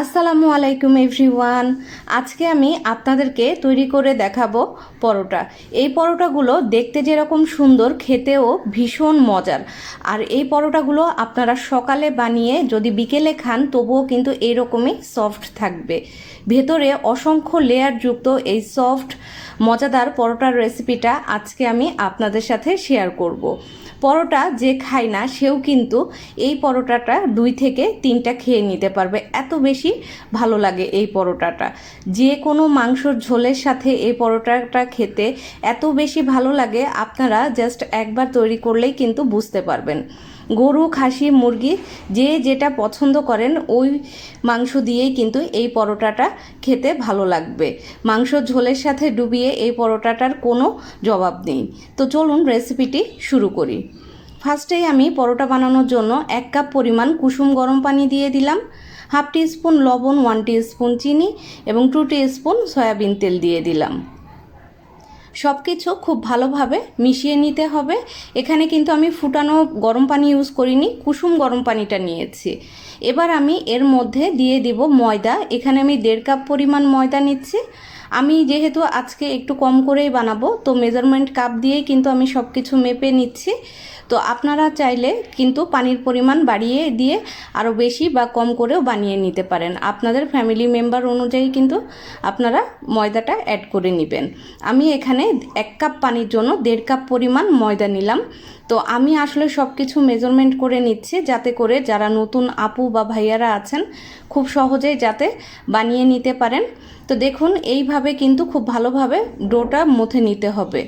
আসসালামু আলাইকুম এভরিওয়ান। আজকে আমি আপনাদেরকে তৈরি করে দেখাবো পরোটা। এই পরোটাগুলো দেখতে যেরকম সুন্দর, খেতেও ভীষণ মজার। আর এই পরোটাগুলো আপনারা সকালে বানিয়ে যদি বিকেলে খান, তবুও কিন্তু এইরকমই সফট থাকবে। ভেতরে অসংখ্য লেয়ারযুক্ত এই সফট, মজাদার পরোটার রেসিপিটা আজকে আমি আপনাদের সাথে শেয়ার করব। পরোটা যে খায় না, সেও কিন্তু এই পরোটাটা দুই থেকে তিনটা খেয়ে নিতে পারবে। এত বেশি ভালো লাগে এই পরোটাটা। যে কোনো মাংসর ঝোলের সাথে এই পরোটাটা খেতে এত বেশি ভালো লাগে, আপনারা জাস্ট একবার তৈরি করলেই কিন্তু বুঝতে পারবেন। গরু, খাসি, মুরগি যে যেটা পছন্দ করেন, ওই মাংস দিয়েই কিন্তু এই পরোটাটা খেতে ভালো লাগবে। মাংস ঝোলের সাথে ডুবিয়ে এই পরোটাটার কোনো জবাব নেই। তো চলুন রেসিপিটি শুরু করি। ফার্স্টেই আমি পরোটা বানানোর জন্য এক কাপ পরিমাণ কুসুম গরম পানি দিয়ে দিলাম। হাফ টি স্পুন লবণ, ওয়ান টি স্পুন চিনি এবং টু টি স্পুন সয়াবিন তেল দিয়ে দিলাম। সব কিছু খুব ভালোভাবে মিশিয়ে নিতে হবে। এখানে কিন্তু আমি ফুটানো গরম পানি ইউজ করিনি, কুসুম গরম পানিটা নিয়েছি। এবার আমি এর মধ্যে দিয়ে দিব ময়দা। এখানে আমি দেড় কাপ পরিমাণ ময়দা নিচ্ছি। আমি যেহেতু আজকে একটু কম করেই বানাবো, তো মেজারমেন্ট কাপ দিয়েই কিন্তু আমি সব কিছু মেপে নিচ্ছি। তো আপনারা চাইলে কিন্তু পানির পরিমাণ বাড়িয়ে দিয়ে আরও বেশি বা কম করেও বানিয়ে নিতে পারেন। আপনাদের ফ্যামিলি মেম্বার অনুযায়ী কিন্তু আপনারা ময়দাটা অ্যাড করে নেবেন। আমি এখানে এক কাপ পানির জন্য দেড় কাপ পরিমাণ ময়দা নিলাম। তো আমি আসলে সব কিছু মেজারমেন্ট করে নিচ্ছি যাতে করে যারা নতুন আপু বা ভাইয়ারা আছেন, খুব সহজেই যাতে বানিয়ে নিতে পারেন। তো দেখুন, এইভাবে কিন্তু খুব ভালোভাবে ডোটা মথে নিতে হবে।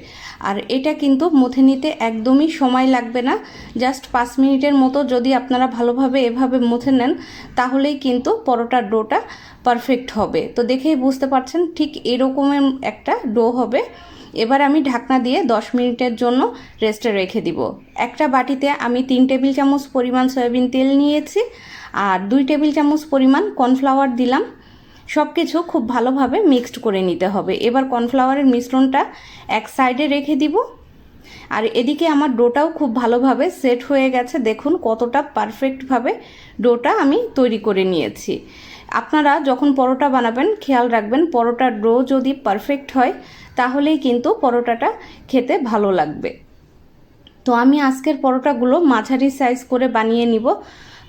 আর এটা কিন্তু মথে নিতে একদমই সময় লাগবে না। জাস্ট পাঁচ মিনিটের মতো যদি আপনারা ভালোভাবে এভাবে মথে নেন, তাহলেই কিন্তু পরোটার ডোটা পারফেক্ট হবে। তো দেখেই বুঝতে পারছেন, ঠিক এরকমের একটা ডো হবে। এবার আমি ঢাকনা দিয়ে 10 মিনিটের জন্য রেস্টে রেখে দিব। একটা বাটিতে আমি তিন টেবিল চামচ পরিমাণ সয়াবিন তেল নিয়েছি আর দুই টেবিল চামচ পরিমাণ কর্নফ্লাওয়ার দিলাম। সব কিছু খুব ভালোভাবে মিক্সড করে নিতে হবে। এবার কর্নফ্লাওয়ারের মিশ্রণটা এক সাইডে রেখে দিব। আর এদিকে আমার ডোটাও খুব ভালোভাবে সেট হয়ে গেছে। দেখুন কতটা পারফেক্টভাবে ডোটা আমি তৈরি করে নিয়েছি। আপনারা যখন পরোটা বানাবেন, খেয়াল রাখবেন পরোটার ডো যদি পারফেক্ট হয়, তাহলেই কিন্তু পরোটাটা খেতে ভালো লাগবে। তো আমি আজকের পরোটাগুলো মাঝারি সাইজ করে বানিয়ে নিব।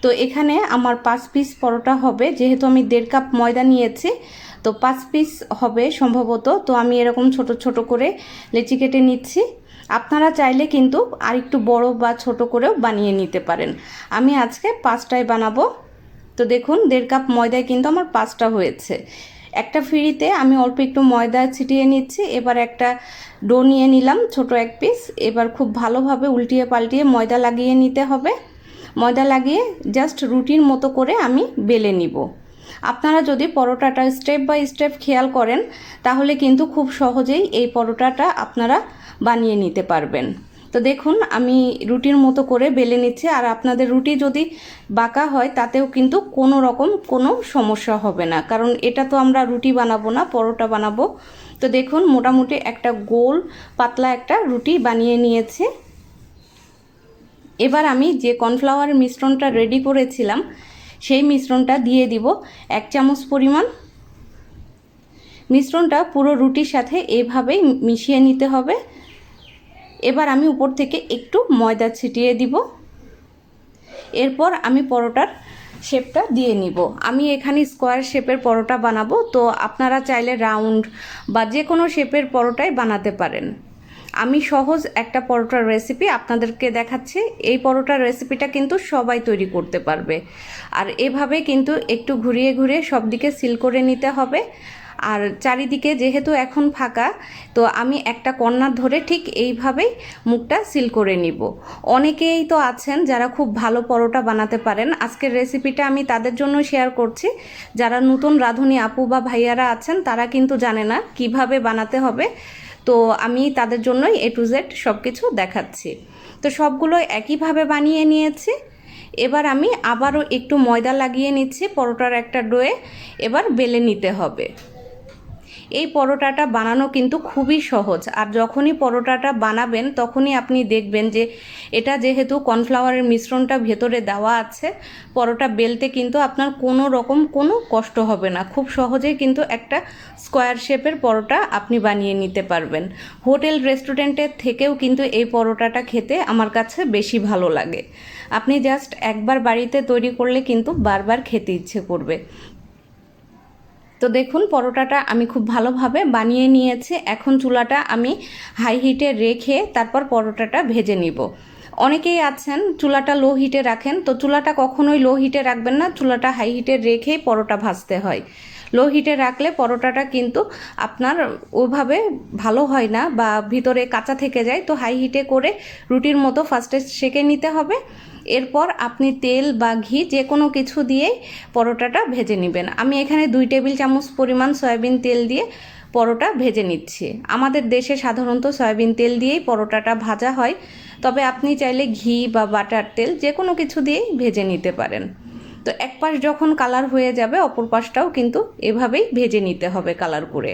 তো এখানে আমার পাঁচ পিস পরোটা হবে, যেহেতু আমি দেড় কাপ ময়দা নিয়েছি, তো পাঁচ পিস হবে সম্ভবত। তো আমি এরকম ছোট ছোট করে লেচি কেটে নিচ্ছি। আপনারা চাইলে কিন্তু আর একটু বড় বা ছোট করেও বানিয়ে নিতে পারেন। আমি আজকে পাঁচটায় বানাবো। তো দেখুন, দেড় কাপ ময়দায় কিন্তু আমার পাঁচটা হয়েছে। একটা ফিরিতে আমি অল্প একটু ময়দা ছিটিয়ে নিচ্ছি। এবার একটা ডো নিয়ে নিলাম, ছোট এক পিস। এবার খুব ভালোভাবে উল্টিয়ে পাল্টিয়ে ময়দা লাগিয়ে নিতে হবে। ময়দা লাগিয়ে জাস্ট রুটির মতো করে আমি বেলে নিব। আপনারা যদি পরোটাটা স্টেপ বাই স্টেপ খেয়াল করেন, তাহলে কিন্তু খুব সহজেই এই পরোটাটা আপনারা বানিয়ে নিতে পারবেন। তো দেখুন, আমি রুটির মতো করে বেলে নিচ্ছি, আর আপনাদের রুটি যদি বাঁকা হয়, তাতেও কিন্তু কোনো রকম কোনো সমস্যা হবে না, কারণ এটা তো আমরা রুটি বানাবো না, পরোটা বানাবো। তো দেখুন, মোটামুটি একটা গোল, পাতলা একটা রুটি বানিয়ে নিয়েছে। এবার আমি যে কর্নফ্লাওয়ারের মিশ্রণটা রেডি করেছিলাম সেই মিশ্রণটা দিয়ে দিব এক চামচ পরিমাণ। মিশ্রণটা পুরো রুটির সাথে এভাবেই মিশিয়ে নিতে হবে। এবার আমি উপর থেকে একটু ময়দা ছিটিয়ে দিব। এরপর আমি পরোটার শেপটা দিয়ে নিব। আমি এখানে স্কোয়ার শেপের পরোটা বানাবো, তো আপনারা চাইলে রাউন্ড বা যে কোনো শেপের পরোটাই বানাতে পারেন। আমি সহজ একটা পরোটার রেসিপি আপনাদেরকে দেখাচ্ছি। এই পরোটার রেসিপিটা কিন্তু সবাই তৈরি করতে পারবে। আর এভাবে কিন্তু একটু ঘুরিয়ে ঘুরিয়ে সব দিকে সিল করে নিতে হবে। আর চারিদিকে যেহেতু এখন ফাঁকা, তো আমি একটা কর্নার ধরে ঠিক এইভাবেই মুখটা সিল করে নিব। অনেকেই তো আছেন যারা খুব ভালো পরোটা বানাতে পারেন। আজকের রেসিপিটা আমি তাদের জন্য শেয়ার করছি। যারা নতুন রাঁধুনি আপু বা ভাইয়ারা আছেন, তারা কিন্তু জানে না কীভাবে বানাতে হবে। তো আমি তাদের জন্যই এ টু জেড সব কিছু দেখাচ্ছি। তো সবগুলো একইভাবে বানিয়ে নিয়েছি। এবার আমি আবারও একটু ময়দা লাগিয়ে নিচ্ছি, পরোটার একটা ডোয়ে। এবার বেলে নিতে হবে। এই পরোটাটা বানানো কিন্তু খুবই সহজ। আর যখনই পরোটাটা বানাবেন, তখনই আপনি দেখবেন যে এটা যেহেতু কর্নফ্লাওয়ারের মিশ্রণটা ভেতরে দেওয়া আছে, পরোটা বেলতে কিন্তু আপনার কোনো রকম কোনো কষ্ট হবে না। খুব সহজেই কিন্তু একটা স্কোয়ার শেপের পরোটা আপনি বানিয়ে নিতে পারবেন। হোটেল রেস্টুরেন্টের থেকেও কিন্তু এই পরোটাটা খেতে আমার কাছে বেশি ভালো লাগে। আপনি জাস্ট একবার বাড়িতে তৈরি করলে কিন্তু বারবার খেতে ইচ্ছে করবে। তো দেখুন, পরোটাটা আমি খুব ভালোভাবে বানিয়ে নিয়েছি। এখন চুলাটা আমি হাই হিটে রেখে তারপর পরোটাটা ভেজে নিব। অনেকেই আছেন, চুলাটা লো হিটে রাখেন। তো চুলাটা কখনোই লো হিটে রাখবেন না, চুলাটা হাই হিটে রেখেই পরোটা ভাজতে হয়। লো হিটে রাখলে পরোটাটা কিন্তু আপনার ওভাবে ভালো হয় না বা ভিতরে কাঁচা থেকে যায়। তো হাই হিটে করে রুটির মতো ফার্স্টে সেকে নিতে হবে। এরপর আপনি তেল বা ঘি যে কোনো কিছু দিয়েই পরোটাটা ভেজে নেবেন। আমি এখানে দুই টেবিল চামচ পরিমাণ সয়াবিন তেল দিয়ে পরোটা ভেজে নিচ্ছি। আমাদের দেশে সাধারণত সয়াবিন তেল দিয়েই পরোটাটা ভাজা হয়, তবে আপনি চাইলে ঘি বা বাটার তেল যে কোনো কিছু দিয়েই ভেজে নিতে পারেন। তো এক পাশ যখন কালার হয়ে যাবে, অপর পাশটাও কিন্তু এভাবেই ভেজে নিতে হবে কালার করে।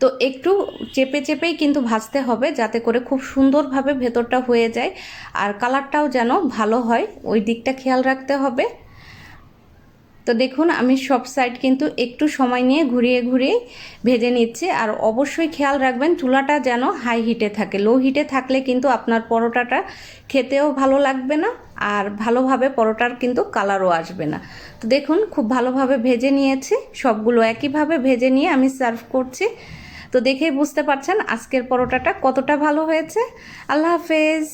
তো একটু চেপে চেপেই কিন্তু ভাজতে হবে যাতে করে খুব সুন্দরভাবে ভেতরটা হয়ে যায় আর কালারটাও যেন ভালো হয়, ওই দিকটা খেয়াল রাখতে হবে। তো দেখুন, আমি সব সাইড কিন্তু একটু সময় নিয়ে ঘুরিয়ে ঘুরিয়ে ভেজে নিচ্ছি আর অবশ্যই খেয়াল রাখবেন চুলাটা যেন হাই হিটে থাকে। লো হিটে থাকলে কিন্তু আপনার পরোটাটা খেতেও ভালো লাগবে না আর ভালোভাবে পরোটার কিন্তু কালারও আসবে না। তো দেখুন, খুব ভালোভাবে ভেজে নিয়েছি, সবগুলো একইভাবে ভেজে নিয়ে আমি সার্ভ করছি। তো দেখেই বুঝতে পারছেন আজকের পরোটাটা কতটা ভালো হয়েছে। আল্লাহ হাফেজ।